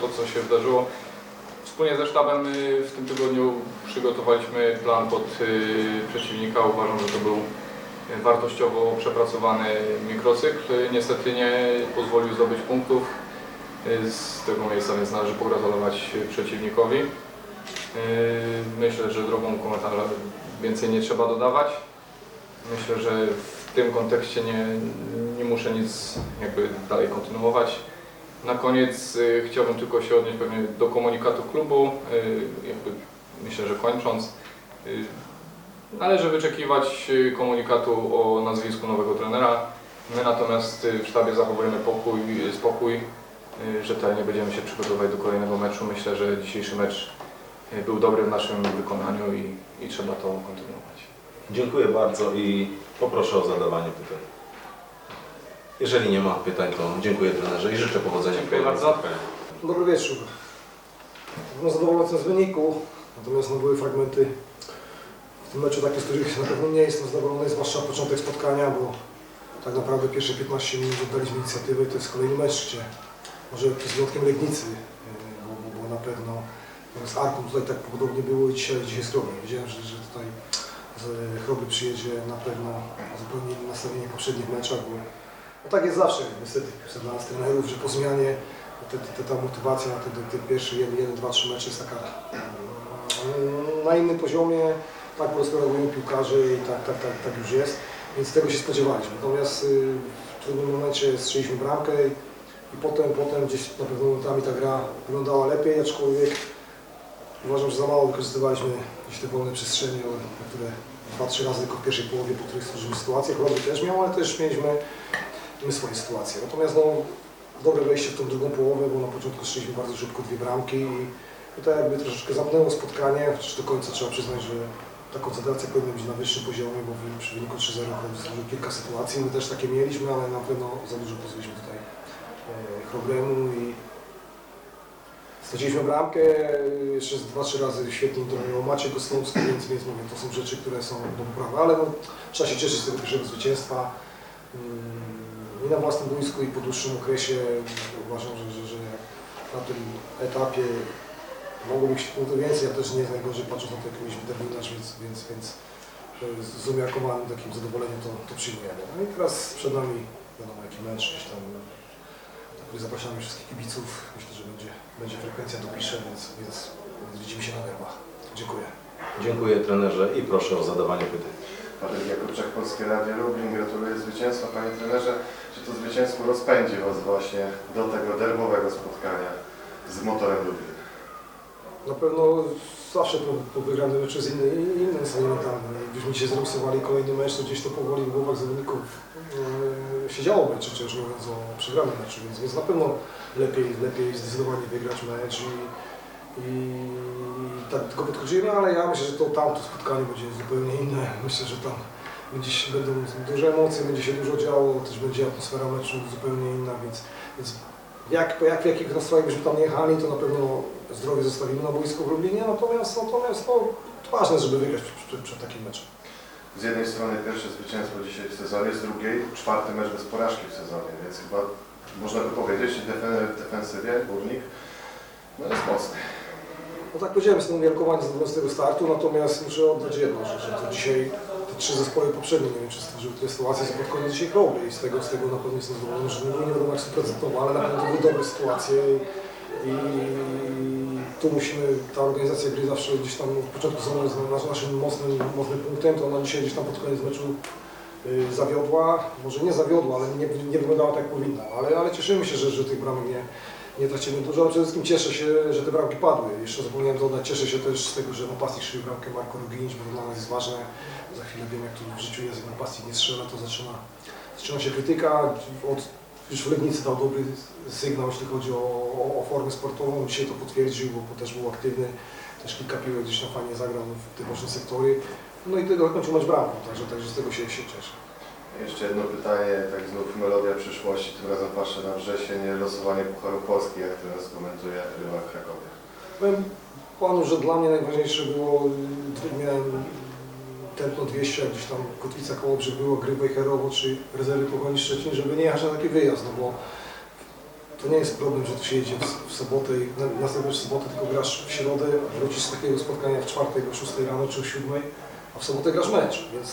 to, co się wydarzyło. Wspólnie ze sztabem y, w tym tygodniu przygotowaliśmy plan pod y, przeciwnika. Uważam, że to był wartościowo przepracowany mikrocykl. Niestety nie pozwolił zdobyć punktów. Y, Z tego miejsca więc należy pogratulować przeciwnikowi. Myślę, że drogą komentarza więcej nie trzeba dodawać. Myślę, że w tym kontekście nie, nie muszę nic jakby dalej kontynuować. Na koniec y, chciałbym tylko się odnieść pewnie do komunikatu klubu. Y, jakby myślę, że kończąc, y, należy wyczekiwać komunikatu o nazwisku nowego trenera. My natomiast w sztabie zachowujemy pokój, spokój, rzetelnie będziemy się przygotowywać do kolejnego meczu. Myślę, że dzisiejszy mecz był dobry w naszym wykonaniu i, i trzeba to kontynuować. Dziękuję bardzo i poproszę o zadawanie pytań. Jeżeli nie ma pytań, to dziękuję trenerze i życzę powodzenia. Dziękuję bardzo. Dobry wieczór. No zadowolony z wyniku, natomiast no, były fragmenty w tym meczu takie, z których na pewno nie jestem zadowolony, zwłaszcza początek spotkania, bo tak naprawdę pierwsze 15 minut oddaliśmy inicjatywę i to jest kolejny mecz, gdzie może z wyjątkiem Legnicy, yy, bo, bo, bo na pewno no, z Arką tutaj tak podobnie było i dzisiaj, dzisiaj z Chrobem. Wiedziałem, że, że tutaj z Chroby przyjedzie na pewno zupełnie inne nastawienie w poprzednich meczach, bo no tak jest zawsze niestety dla nas trenerów, że po zmianie te, te, ta motywacja na te, te, pierwsze 1, 1, 2, 3 mecze jest taka mm, na innym poziomie, tak po prostu reagują piłkarze i tak, tak, tak, tak już jest, więc tego się spodziewaliśmy. Natomiast y, w trudnym momencie strzeliśmy bramkę i, i potem, potem gdzieś na pewno momentami ta gra wyglądała lepiej, aczkolwiek uważam, że za mało wykorzystywaliśmy te wolne przestrzenie, które dwa, trzy razy tylko w pierwszej połowie, po których stworzyliśmy sytuację. Choroby też miał, ale też mieliśmy my swoje sytuacje. Natomiast no, dobre wejście w tą drugą połowę, bo na początku strzeliśmy bardzo szybko dwie bramki i tutaj jakby troszeczkę zamknęło spotkanie, chociaż do końca trzeba przyznać, że ta koncentracja powinna być na wyższym poziomie, bo przy wyniku 3-0 stworzył kilka sytuacji, my też takie mieliśmy, ale na pewno za dużo pozwoliliśmy tutaj e, problemu i straciliśmy bramkę, jeszcze z dwa, trzy razy świetnie interweniował Maciej Gostomski, więc, więc mówię, to są rzeczy, które są do poprawy, ale no, trzeba się cieszyć z tego pierwszego zwycięstwa. Mm, I na własnym boisku i po dłuższym okresie uważam, że, że, że na tym etapie mogło być punktów więcej, ja też nie jest najgorzej patrząc na to, jaki mieliśmy terminarz, więc, więc, więc z umiarkowanym takim zadowoleniem to, to przyjmujemy. No i teraz przed nami wiadomo jaki mecz, gdzieś tam na który zapraszamy wszystkich kibiców. Myślę, że będzie, będzie frekwencja dopisze, więc, więc, więc widzimy się na derbach. Dziękuję. Dziękuję trenerze i proszę o zadawanie pytań. Patryk Jakubczak, Polskie Radio Lublin. Gratuluję zwycięstwa, Panie Trenerze. Czy to zwycięstwo rozpędzi Was właśnie do tego derbowego spotkania z motorem Lublin? Na pewno zawsze po, po wygranym meczu jest inny, inny. Jakbyśmy dzisiaj zremisowali kolejny mecz, to gdzieś to powoli w głowach zawodników e, siedziało mecze, czy już mówiąc o przegranym meczu, więc, więc na pewno lepiej, lepiej zdecydowanie wygrać mecz i, i tak tylko podchodzimy, ale ja myślę, że to tamto spotkanie będzie zupełnie inne. Myślę, że tam będzie, się- będą duże emocje, będzie się dużo działo, też będzie atmosfera meczu zupełnie inna, więc, więc jak, jak w jakich nastrojach byśmy tam jechali, to na pewno zdrowie zostawimy na boisku w Lublinie, natomiast, natomiast no, ważne, żeby wygrać przed, przed takim meczem. Z jednej strony pierwsze zwycięstwo dzisiaj w sezonie, z drugiej czwarty mecz bez porażki w sezonie, więc chyba można by powiedzieć, że defen- w defensywie Górnik no jest mocny. No tak powiedziałem, jestem umiarkowany z tego startu, natomiast muszę oddać jedno, że, że to dzisiaj te trzy zespoły poprzednie, nie wiem czy stworzyły te sytuacje, są pod koniec dzisiaj robię i z tego, z tego na pewno jestem zadowolony, że nie, wiadomo jak stuprocentowo, ale na pewno były dobre sytuacje i, tu musimy, ta organizacja gry zawsze gdzieś tam od początku sezonu jest nas- naszym mocnym, mocnym punktem, to ona dzisiaj gdzieś tam pod koniec meczu y, zawiodła, może nie zawiodła, ale nie, nie wyglądała tak jak powinna, ale, ale cieszymy się, że, że tych bramek nie, nie tracimy dużo, ale przede wszystkim cieszę się, że te bramki padły. Jeszcze zapomniałem dodać, cieszę się też z tego, że napastnik strzelił bramkę Marko Ruginić, bo dla nas jest ważne. Za chwilę wiem, jak to w życiu jest, jak napastnik nie strzela, to zaczyna, zaczyna się krytyka. Od, już w Legnicy dał dobry sygnał, jeśli chodzi o, o, o formę sportową. Dzisiaj to potwierdził, bo, też był aktywny. Też kilka piłek gdzieś tam fajnie zagrał w boczne sektory. No i tego zakończył mecz bramką, także, także z tego się, się cieszę. Jeszcze jedno pytanie, tak znów melodia przyszłości, która zapatrzy na wrzesień, losowanie Pucharu Polski, jak teraz komentuje Rybak Krakowie. Powiem panu, że dla mnie najważniejsze było, miałem tętno 200, jak gdzieś tam Kotwica Kołobrzeg było, gry Wejherowo czy rezerwy Pogoń Szczecin, żeby nie jechać na taki wyjazd, no bo to nie jest problem, że tu się jedzie w, sobotę i na- następną sobotę tylko grasz w środę, wrócisz z takiego spotkania w czwartek o 6 rano czy o 7, a w sobotę grasz mecz, więc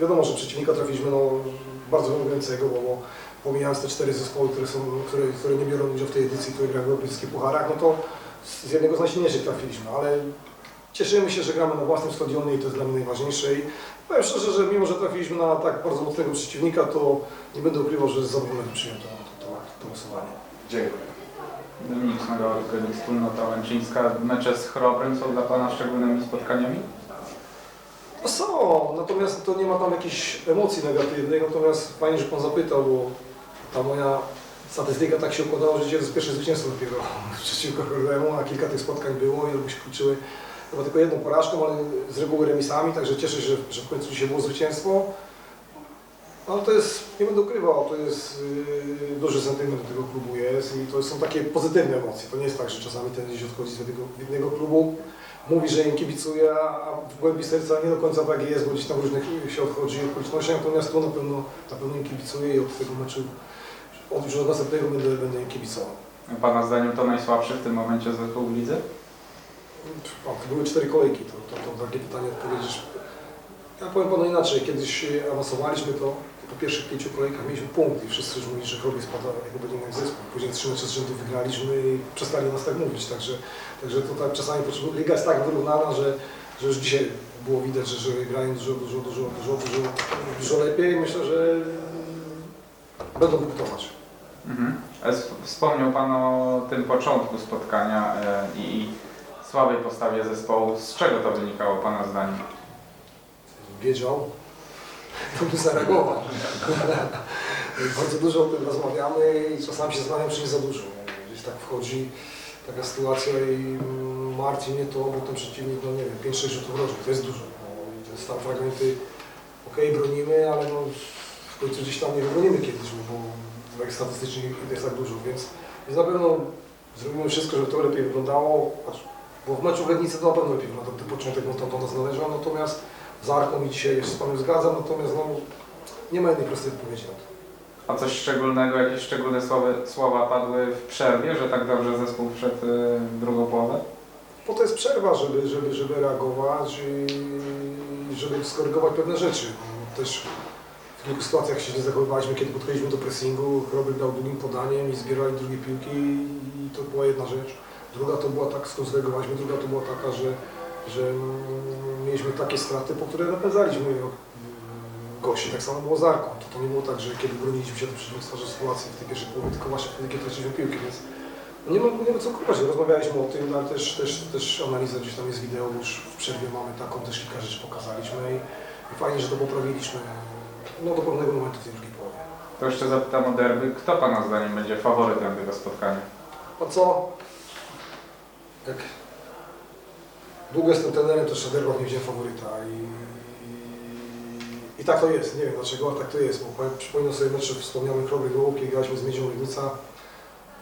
wiadomo, że przeciwnika trafiliśmy no, bardzo wymagającego, bo, bo pomijając te cztery zespoły, które, są, które, które nie biorą udziału w tej edycji, które grają w europejskich pucharach, no to z jednego z najsilniejszych trafiliśmy, ale cieszymy się, że gramy na własnym stadionie i to jest dla mnie najważniejsze i powiem szczerze, że mimo, że trafiliśmy na tak bardzo mocnego przeciwnika, to nie będę ukrywał, że z zadowolony przyjąłem to, to, to, to głosowanie. Dziękuję. Dominik Smagałek, Wspólnota Łęczyńska. Mecze z Chrobrem są dla Pana szczególnymi spotkaniami? No są, natomiast to nie ma tam jakichś emocji negatywnych, natomiast fajnie, że Pan zapytał, bo ta moja statystyka tak się układała, że dzisiaj jest pierwsze zwycięstwo dopiero przeciwko Chorwemu, a kilka tych spotkań było i one się kończyły chyba tylko jedną porażką, ale z reguły remisami, także cieszę się, że, że w końcu dzisiaj było zwycięstwo. No to jest, nie będę ukrywał, to jest yy, duży sentyment do tego klubu jest i to są takie pozytywne emocje. To nie jest tak, że czasami ten gdzieś odchodzi z jednego, jednego klubu, mówi, że im kibicuje, a w głębi serca nie do końca tak jest, bo gdzieś tam różnych się odchodzi okolicznościach, natomiast tu na pewno, na pewno im kibicuję i od tego meczu, od już od następnego będę, będę im kibicował. Pana zdaniem to najsłabszy w tym momencie zespół w lidze? To były cztery kolejki, to, to, to takie pytanie odpowiedzieć. Ja powiem Panu inaczej, kiedyś awansowaliśmy, to po pierwszych pięciu kolejkach mieliśmy punkt i wszyscy już mówili, że Chrobrze spada jako będzie jak zespół. Później trzy mecze z rzędu wygraliśmy i przestali nas tak mówić, także, także to tak czasami potrzebuje- liga jest tak wyrównana, że, że już dzisiaj było widać, że, że grają dużo, dużo, dużo, dużo, dużo, dużo lepiej. Myślę, że będą punktować. Mhm. S- Wspomniał Pan o tym początku spotkania e, i, i słabej postawie zespołu. Z czego to wynikało Pana zdaniem? wiedział, to by zareagował. Bardzo dużo o tym rozmawiamy i czasami się zastanawiam, czy nie za dużo. Gdzieś tak wchodzi taka sytuacja i martwi mnie to, bo ten przeciwnik, no nie wiem, 5-6 rzutów rożnych, to jest dużo. No, to jest tam fragmenty, okej, bronimy, ale no, w końcu gdzieś tam nie wybronimy kiedyś, bo, bo jak statystycznie jest tak dużo, więc, więc na pewno zrobimy wszystko, żeby to lepiej wyglądało, bo w meczu w Legnicy to na pewno lepiej wygląda, ten początek, bo tam do nas należał, natomiast z Arką i dzisiaj jeszcze z Panem zgadzam, natomiast no, nie ma jednej prostej odpowiedzi na to. A coś szczególnego, jakieś szczególne słowa, słowa padły w przerwie, że tak dobrze zespół e, w drugą połowę? Po to jest przerwa, żeby, żeby, żeby reagować i żeby skorygować pewne rzeczy. Też w kilku sytuacjach się nie zachowywaliśmy, kiedy podchodziliśmy do pressingu, Robert dał długim podaniem i zbierali drugie piłki i to była jedna rzecz. Druga to była tak, skonstruowaliśmy, druga to była taka, że, że mieliśmy takie straty, po które napędzaliśmy gości. Tak samo było z Arką. To, to nie było tak, że kiedy broniliśmy się, to przeciwnik stwarzał sytuację w tej pierwszej połowie, tylko właśnie wtedy, kiedy traciliśmy piłki, więc nie ma, nie ma co kupować. Rozmawialiśmy o tym, ale też, też, też analiza gdzieś tam jest wideo, już w przerwie mamy taką, też kilka rzeczy pokazaliśmy i, i fajnie, że to poprawiliśmy no, do pewnego momentu w tej drugiej połowie. To jeszcze zapytam o derby. Kto Pana zdaniem będzie faworytem tego spotkania? A co? Jak długo jestem trenerem, to Derbach nie wziąłem faworyta i, i, tak to jest. Nie wiem dlaczego, ale tak to jest, bo przypominam sobie mecze wspomnianych Chrobry Gołów, kiedy graliśmy z Miedzią Legnica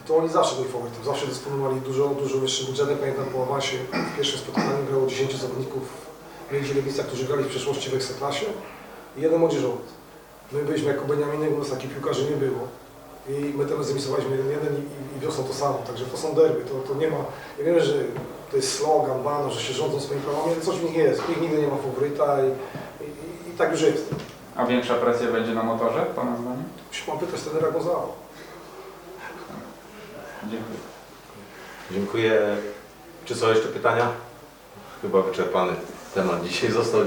i to oni zawsze byli faworytem, zawsze dysponowali dużo, dużo wyższym budżetem. Pamiętam po awansie w pierwszym spotkaniu grało 10 zawodników Miedzi Legnica, którzy grali w przeszłości w Ekstraklasie i jeden młodzieżowiec. My byliśmy jako Beniaminy, u nas takich piłkarzy nie było. I my teraz zremisowaliśmy jeden i, i wiosną to samo, także to są derby, to, to nie ma, ja wiem, że to jest slogan, bano, że się rządzą swoimi prawami, ale coś w nich jest, w nich nigdy nie ma faworyta i, i, i, i tak już jest. A większa presja będzie na motorze, Pana zdaniem? Musi pan pytać trenera Gonzalo. Dziękuję. Dziękuję. Czy są jeszcze pytania? Chyba wyczerpany temat dzisiaj został.